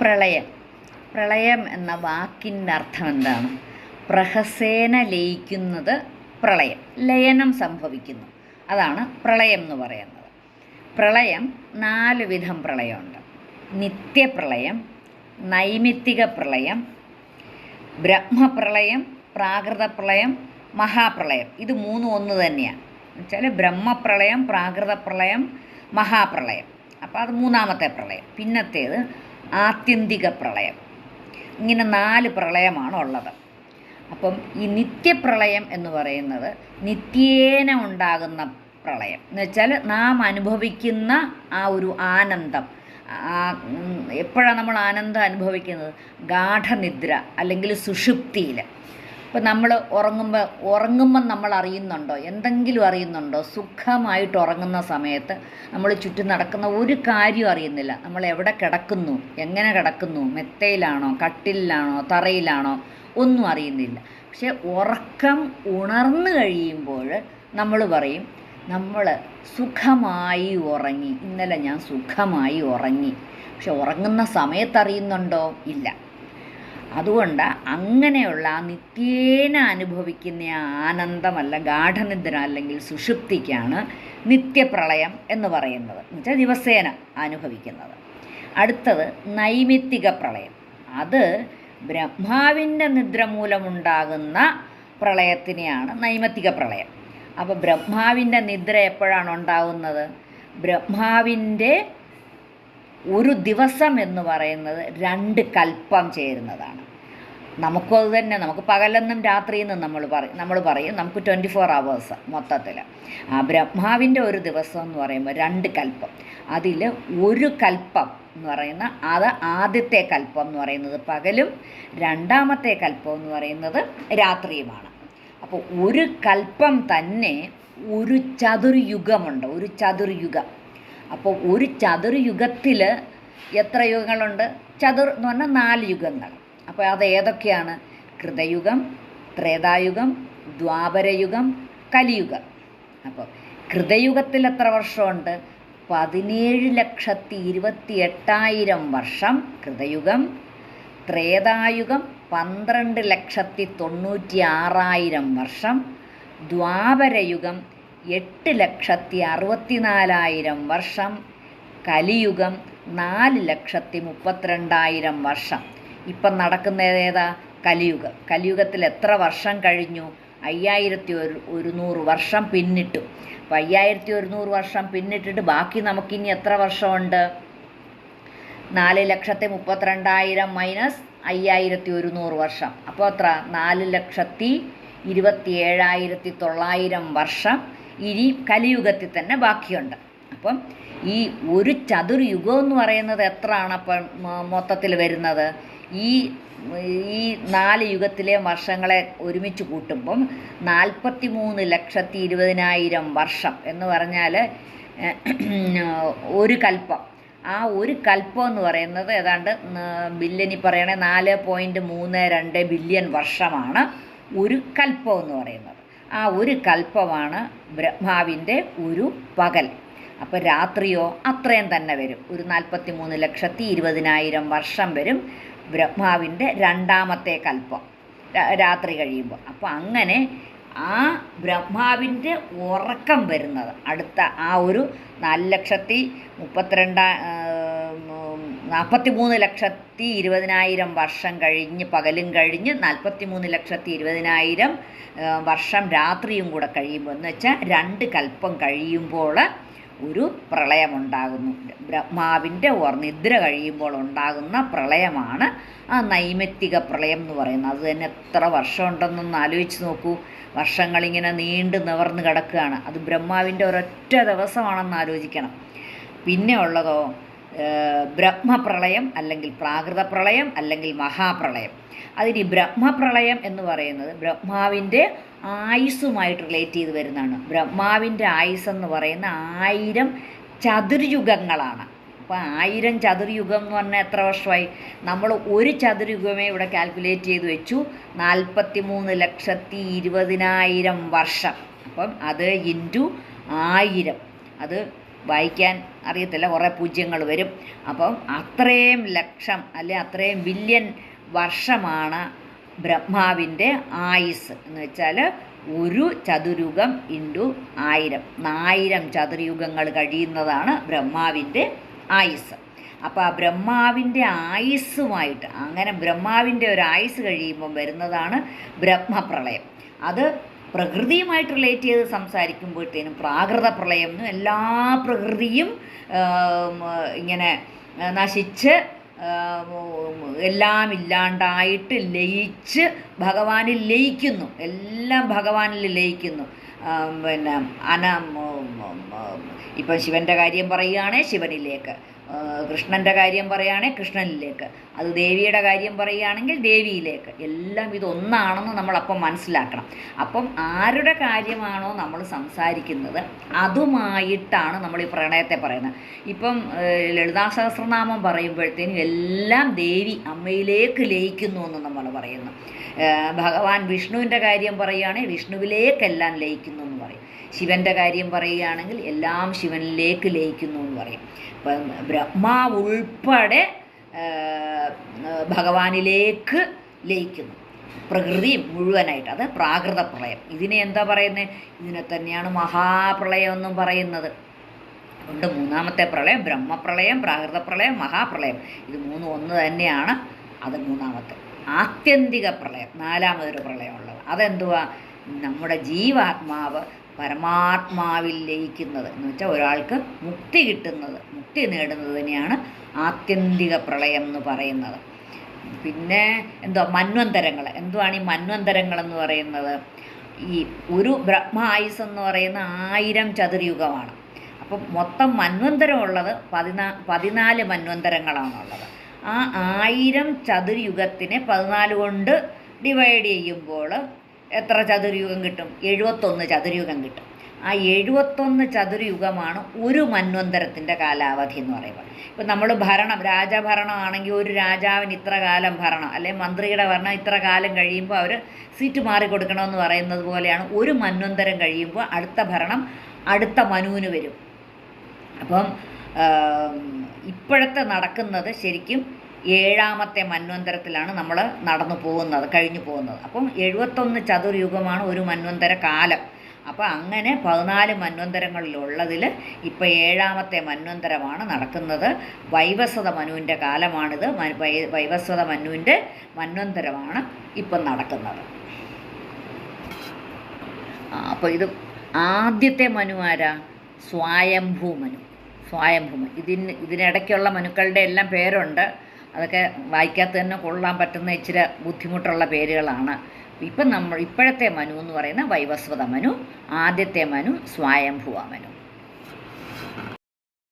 പ്രളയം. പ്രളയം എന്ന വാക്കിന്റെ അർത്ഥം എന്താണ്? പ്രഹസേന ലയിക്കുന്നത് പ്രളയം ലയനം സംഭവിക്കുന്നു. അതാണ് പ്രളയം എന്ന് പറയുന്നത്. പ്രളയം നാല് വിധം പ്രളയമുണ്ട്. നിത്യപ്രളയം നൈമിത്തിക പ്രളയം ബ്രഹ്മപ്രളയം പ്രാകൃത പ്രളയം മഹാപ്രളയം. ഇത് മൂന്നും ഒന്ന് തന്നെയാണ്. എന്നുവെച്ചാൽ ബ്രഹ്മപ്രളയം പ്രാകൃത പ്രളയം മഹാപ്രളയം. അപ്പോൾ അത് മൂന്നാമത്തെ പ്രളയം. പിന്നത്തേത് ആത്യന്തിക പ്രളയം. ഇങ്ങനെ നാല് പ്രളയമാണ് ഉള്ളത്. അപ്പം ഈ നിത്യപ്രളയം എന്ന് പറയുന്നത് നിത്യേന ഉണ്ടാകുന്ന പ്രളയം. എന്ന് വെച്ചാൽ നാം അനുഭവിക്കുന്ന ആ ഒരു ആനന്ദം. എപ്പോഴാണ് നമ്മൾ ആനന്ദം അനുഭവിക്കുന്നത്? ഗാഠനിദ്ര അല്ലെങ്കിൽ സുഷുപ്തിയിൽ ഇപ്പം നമ്മൾ ഉറങ്ങുമ്പോൾ ഉറങ്ങുമ്പം നമ്മൾ അറിയുന്നുണ്ടോ? എന്തെങ്കിലും അറിയുന്നുണ്ടോ? സുഖമായിട്ട് ഉറങ്ങുന്ന സമയത്ത് നമ്മൾ ചുറ്റും നടക്കുന്ന ഒരു കാര്യം അറിയുന്നില്ല. നമ്മൾ എവിടെ കിടക്കുന്നു? എങ്ങനെ കിടക്കുന്നു? മെത്തയിലാണോ? കട്ടിലാണോ തറയിലാണോ? ഒന്നും അറിയുന്നില്ല. പക്ഷെ ഉറക്കം ഉണർന്നു കഴിയുമ്പോൾ നമ്മൾ പറയും നമ്മൾ സുഖമായി ഉറങ്ങി. ഇന്നലെ ഞാൻ സുഖമായി ഉറങ്ങി. പക്ഷെ ഉറങ്ങുന്ന സമയത്ത് അറിയുന്നുണ്ടോ? ഇല്ല. അതുകൊണ്ട് അങ്ങനെയുള്ള ആ നിത്യേന അനുഭവിക്കുന്ന ആനന്ദമല്ല ഗാഠനിദ്ര അല്ലെങ്കിൽ സുഷുപ്തിക്കാണ് നിത്യപ്രളയം എന്ന് പറയുന്നത്. എന്നുവെച്ചാൽ ദിവസേന അനുഭവിക്കുന്നത്. അടുത്തത് നൈമിത്തിക പ്രളയം. അത് ബ്രഹ്മാവിന്റെ നിദ്ര മൂലമുണ്ടാകുന്ന പ്രളയത്തിനെയാണ് നൈമിത്തിക പ്രളയം. അപ്പോൾ ബ്രഹ്മാവിന്റെ നിദ്ര എപ്പോഴാണ് ഉണ്ടാകുന്നത്? ബ്രഹ്മാവിന്റെ ഒരു ദിവസം എന്ന് പറയുന്നത് രണ്ട് കൽപ്പം ചേരുന്നതാണ്. നമുക്കും അത് തന്നെ. നമുക്ക് പകലെന്നും രാത്രിയെന്നും നമ്മൾ പറയും നമ്മൾ പറയും. നമുക്ക് ട്വന്റി ഫോർ അവേഴ്സ് മൊത്തത്തിൽ. ആ ബ്രഹ്മാവിന്റെ ഒരു ദിവസം എന്ന് പറയുമ്പോൾ രണ്ട് കൽപ്പം. അതിൽ ഒരു കൽപ്പം എന്ന് പറയുന്ന അത് ആദ്യത്തെ കൽപ്പം എന്ന് പറയുന്നത് പകലും രണ്ടാമത്തെ കൽപ്പം എന്ന് പറയുന്നത് രാത്രിയുമാണ്. അപ്പോൾ ഒരു കൽപ്പം തന്നെ ഒരു ചതുർയുഗമുണ്ട്. ഒരു ചതുർയുഗം. അപ്പോൾ ഒരു ചതുർയുഗത്തിൽ എത്ര യുഗങ്ങളുണ്ട്? ചതുർ എന്ന് പറഞ്ഞാൽ നാല് യുഗങ്ങൾ. അപ്പോൾ അത് ഏതൊക്കെയാണ്? കൃതയുഗം ത്രേതായുഗം ദ്വാപരയുഗം കലിയുഗം. അപ്പോൾ കൃതയുഗത്തിൽ എത്ര വർഷമുണ്ട്? പതിനേഴ് ലക്ഷത്തി ഇരുപത്തി എട്ടായിരം വർഷം കൃതയുഗം ത്രേതായുഗം പന്ത്രണ്ട് ലക്ഷത്തി തൊണ്ണൂറ്റി ആറായിരം വർഷം ദ്വാപരയുഗം എട്ട് ലക്ഷത്തി അറുപത്തിനാലായിരം വർഷം. കലിയുഗം നാല് ലക്ഷത്തി മുപ്പത്തിരണ്ടായിരം വർഷം. ഇപ്പം നടക്കുന്നത് ഏതാ? കലിയുഗം. കലിയുഗത്തിൽ എത്ര വർഷം കഴിഞ്ഞു? അയ്യായിരത്തി ഒരു ഒരുന്നൂറ് വർഷം പിന്നിട്ടു. അപ്പം അയ്യായിരത്തി ഒരുന്നൂറ് വർഷം പിന്നിട്ടിട്ട് ബാക്കി നമുക്കിനി എത്ര വർഷമുണ്ട്? നാല് ലക്ഷത്തി മുപ്പത്തിരണ്ടായിരം മൈനസ് അയ്യായിരത്തി ഒരുന്നൂറ് വർഷം. അപ്പോൾ എത്ര? നാല് ലക്ഷത്തി ഇരുപത്തി ഏഴായിരത്തി തൊള്ളായിരം വർഷം ഇനി കലിയുഗത്തിൽ തന്നെ ബാക്കിയുണ്ട്. അപ്പം ഈ ഒരു ചതുർയുഗം എന്ന് പറയുന്നത് എത്രയാണ് അപ്പം മൊത്തത്തിൽ വരുന്നത്? ഈ ഈ നാല് യുഗത്തിലെ വർഷങ്ങളെ ഒരുമിച്ച് കൂട്ടുമ്പം നാൽപ്പത്തി മൂന്ന് ലക്ഷത്തി ഇരുപതിനായിരം വർഷം എന്ന് പറഞ്ഞാൽ ഒരു കൽപ്പം. ആ ഒരു കൽപ്പം എന്ന് പറയുന്നത് ഏതാണ്ട് ബില്യനി പറയണേ നാല് പോയിന്റ് മൂന്ന് രണ്ട് ബില്യൺ വർഷമാണ് ഒരു കൽപ്പം എന്ന് പറയുന്നത്. ആ ഒരു കൽപ്പമാണ് ബ്രഹ്മാവിന്റെ ഒരു പകൽ. അപ്പോൾ രാത്രിയോ അത്രയും തന്നെ വരും. ഒരു നാൽപ്പത്തി മൂന്ന് ലക്ഷത്തി ഇരുപതിനായിരം വർഷം വരും ബ്രഹ്മാവിന്റെ രണ്ടാമത്തെ കൽപ്പം രാത്രി കഴിയുമ്പോൾ. അപ്പോൾ അങ്ങനെ ആ ബ്രഹ്മാവിന്റെ ഉറക്കം വരുന്നത് അടുത്ത ആ ഒരു നാല് ലക്ഷത്തി മുപ്പത്തിരണ്ട നാൽപ്പത്തി മൂന്ന് ലക്ഷത്തി ഇരുപതിനായിരം വർഷം കഴിഞ്ഞ് പകലും കഴിഞ്ഞ് നാൽപ്പത്തി മൂന്ന് ലക്ഷത്തി ഇരുപതിനായിരം വർഷം രാത്രിയും കൂടെ കഴിയുമ്പോൾ എന്ന് വെച്ചാൽ രണ്ട് കൽപ്പം കഴിയുമ്പോൾ ഒരു പ്രളയമുണ്ടാകുന്നു. ബ്രഹ്മാവിന്റെ ഓർ നിദ്ര കഴിയുമ്പോൾ ഉണ്ടാകുന്ന പ്രളയമാണ് ആ നൈമിത്തിക പ്രളയം എന്ന് പറയുന്നത്. അത് തന്നെ എത്ര വർഷം ഉണ്ടെന്നൊന്ന് ആലോചിച്ച് നോക്കൂ. വർഷങ്ങളിങ്ങനെ നീണ്ടു നിവർന്ന് കിടക്കുകയാണ്. അത് ബ്രഹ്മാവിന്റെ ഒരൊറ്റ ദിവസമാണെന്ന് ആലോചിക്കണം. പിന്നെ ഉള്ളതോ? ബ്രഹ്മപ്രളയം അല്ലെങ്കിൽ പ്രാകൃത പ്രളയം അല്ലെങ്കിൽ മഹാപ്രളയം. അതിന് ബ്രഹ്മപ്രളയം എന്ന് പറയുന്നത് ബ്രഹ്മാവിന്റെ ആയുസ്സുമായിട്ട് റിലേറ്റ് ചെയ്ത് വരുന്നതാണ്. ബ്രഹ്മാവിന്റെ ആയുസ് എന്ന് പറയുന്ന ആയിരം ചതുർയുഗങ്ങളാണ്. അപ്പോൾ ആയിരം ചതുർയുഗം എന്ന് പറഞ്ഞാൽ എത്ര വർഷമായി? നമ്മൾ ഒരു ചതുർയുഗമേ ഇവിടെ കാൽക്കുലേറ്റ് ചെയ്ത് വെച്ചു. നാൽപ്പത്തി മൂന്ന് ലക്ഷത്തി ഇരുപതിനായിരം വർഷം. അപ്പം അത് ഇന്റു ആയിരം. അത് വായിക്കാൻ അറിയത്തില്ല. കുറേ പൂജ്യങ്ങൾ വരും. അപ്പം അത്രയും ലക്ഷം അല്ലെ അത്രയും ബില്യൺ വർഷമാണ് ബ്രഹ്മാവിന്റെ ആയുസ് എന്ന് വെച്ചാൽ ഒരു ചതുരുഗം ഇന്റു ആയിരം. ആയിരം ചതുരുഗങ്ങൾ കഴിയുന്നതാണ് ബ്രഹ്മാവിന്റെ ആയുസ്. അപ്പോൾ ആ ബ്രഹ്മാവിന്റെ ആയുസ്സുമായിട്ട് അങ്ങനെ ബ്രഹ്മാവിന്റെ ഒരു ആയുസ് കഴിയുമ്പോൾ വരുന്നതാണ് ബ്രഹ്മപ്രളയം. അത് പ്രകൃതിയുമായിട്ട് റിലേറ്റ് ചെയ്ത് സംസാരിക്കുമ്പോഴത്തേനും പ്രാകൃത പ്രളയം എല്ലാ പ്രകൃതിയും ഇങ്ങനെ നശിച്ച് എല്ലാം ഇല്ലാണ്ടായിട്ട് ലയിച്ച് ഭഗവാനിൽ ലയിക്കുന്നു. എല്ലാം ഭഗവാനിൽ ലയിക്കുന്നു. പിന്നെ അന ഇപ്പം ശിവന്റെ കാര്യം പറയുകയാണെങ്കിൽ ശിവനിലേക്ക്. കൃഷ്ണന്റെ കാര്യം പറയുകയാണെങ്കിൽ കൃഷ്ണനിലേക്ക്. അത് ദേവിയുടെ കാര്യം പറയുകയാണെങ്കിൽ ദേവിയിലേക്ക്. എല്ലാം ഇതൊന്നാണെന്ന് നമ്മളപ്പം മനസ്സിലാക്കണം. അപ്പം ആരുടെ കാര്യമാണോ നമ്മൾ സംസാരിക്കുന്നത് അതുമായിട്ടാണ് നമ്മൾ ഈ പ്രണയത്തെ പറയുന്നത്. ഇപ്പം ലളിതാ സഹസ്രനാമം പറയുമ്പോഴത്തേനും എല്ലാം ദേവി അമ്മയിലേക്ക് ലയിക്കുന്നു എന്ന് നമ്മൾ പറയുന്നു. ഭഗവാൻ വിഷ്ണുവിന്റെ കാര്യം പറയുകയാണെങ്കിൽ വിഷ്ണുവിലേക്കെല്ലാം ലയിക്കുന്നു എന്ന് പറയും. ശിവന്റെ കാര്യം പറയുകയാണെങ്കിൽ എല്ലാം ശിവനിലേക്ക് ലയിക്കുന്നു എന്ന് പറയും. അപ്പം ബ്രഹ്മാവ് ഉൾപ്പെടെ ഭഗവാനിലേക്ക് ലയിക്കുന്നു. പ്രകൃതി മുഴുവനായിട്ട് അത് പ്രാകൃത പ്രളയം ഇതിനെ എന്താ പറയുന്നത് ഇതിനെ തന്നെയാണ് മഹാപ്രളയം എന്നും പറയുന്നത്. അതുകൊണ്ട് മൂന്നാമത്തെ പ്രളയം ബ്രഹ്മപ്രളയം പ്രാകൃത പ്രളയം മഹാപ്രളയം. ഇത് മൂന്നും ഒന്ന് തന്നെയാണ് അത് മൂന്നാമത്തെ. ആത്യന്തിക പ്രളയം നാലാമതൊരു പ്രളയമുള്ളത്. അതെന്തുവാ? നമ്മുടെ ജീവാത്മാവ് പരമാത്മാവിൽ ലയിക്കുന്നത്. എന്ന് വെച്ചാൽ ഒരാൾക്ക് മുക്തി കിട്ടുന്നത് മുക്തി തന്നെയാണ് ആത്യന്തിക പ്രളയം എന്ന് പറയുന്നത്. പിന്നെ എന്തോ മന്വന്തരങ്ങൾ. എന്തുവാണ് ഈ മന്വന്തരങ്ങൾ എന്ന് പറയുന്നത്? ഈ ഒരു ബ്രഹ്മ ആയുസ് എന്ന് പറയുന്ന ആയിരം ചതുർയുഗമാണ് അപ്പം മൊത്തം മന്വന്തരം ഉള്ളത് പതിനാ പതിനാല് മന്വന്തരങ്ങളാണുള്ളത്. ആ ആയിരം ചതുർയുഗത്തിനെ പതിനാല് കൊണ്ട് ഡിവൈഡ് ചെയ്യുമ്പോൾ എത്ര ചതുർയുഗം കിട്ടും? എഴുപത്തൊന്ന് ചതുർയുഗം കിട്ടും. ആ എഴുപത്തൊന്ന് ചതുർയുഗമാണ് ഒരു മന്വന്തരത്തിന്റെ കാലാവധി എന്ന് പറയുമ്പോൾ ഇപ്പം നമ്മൾ ഭരണം രാജഭരണമാണെങ്കിൽ ഒരു രാജാവിന് ഇത്ര കാലം ഭരണം അല്ലെങ്കിൽ മന്ത്രിയുടെ ഭരണം ഇത്ര കാലം കഴിയുമ്പോൾ അവർ സീറ്റ് മാറിക്കൊടുക്കണമെന്ന് പറയുന്നത് പോലെയാണ് ഒരു മന്വന്തരം കഴിയുമ്പോൾ അടുത്ത ഭരണം അടുത്ത മനുവിന് വരും. അപ്പം ഇപ്പോഴത്തെ നടക്കുന്നത് ശരിക്കും ഏഴാമത്തെ മന്വന്തരത്തിലാണ് നമ്മൾ നടന്നു പോകുന്നത് കഴിഞ്ഞു പോകുന്നത്. അപ്പം എഴുപത്തൊന്ന് ചതുർയുഗമാണ് ഒരു മന്വന്തര കാലം. അപ്പോൾ അങ്ങനെ പതിനാല് മന്വന്തരങ്ങളിലുള്ളതിൽ ഇപ്പോൾ ഏഴാമത്തെ മന്വന്തരമാണ് നടക്കുന്നത്. വൈവസ്വത മനുവിന്റെ കാലമാണിത്. വൈവസ്വത മനുവിന്റെ മന്വന്തരമാണ് ഇപ്പം നടക്കുന്നത്. അപ്പോൾ ഇത് ആദ്യത്തെ മനു ആരാ? സ്വായംഭൂ മനു സ്വായംഭൂ ഇതിന് ഇതിനിടയ്ക്കുള്ള മനുക്കളുടെ എല്ലാം പേരുണ്ട്. അതൊക്കെ വായിക്കാത്ത തന്നെ കൊള്ളാൻ പറ്റുന്ന ഇച്ചിരി ബുദ്ധിമുട്ടുള്ള പേരുകളാണ്. ഇപ്പം നമ്മൾ ഇപ്പോഴത്തെ മനു എന്ന് പറയുന്ന വൈവസ്വത മനു ആദ്യത്തെ മനു സ്വായംഭുവ മനു.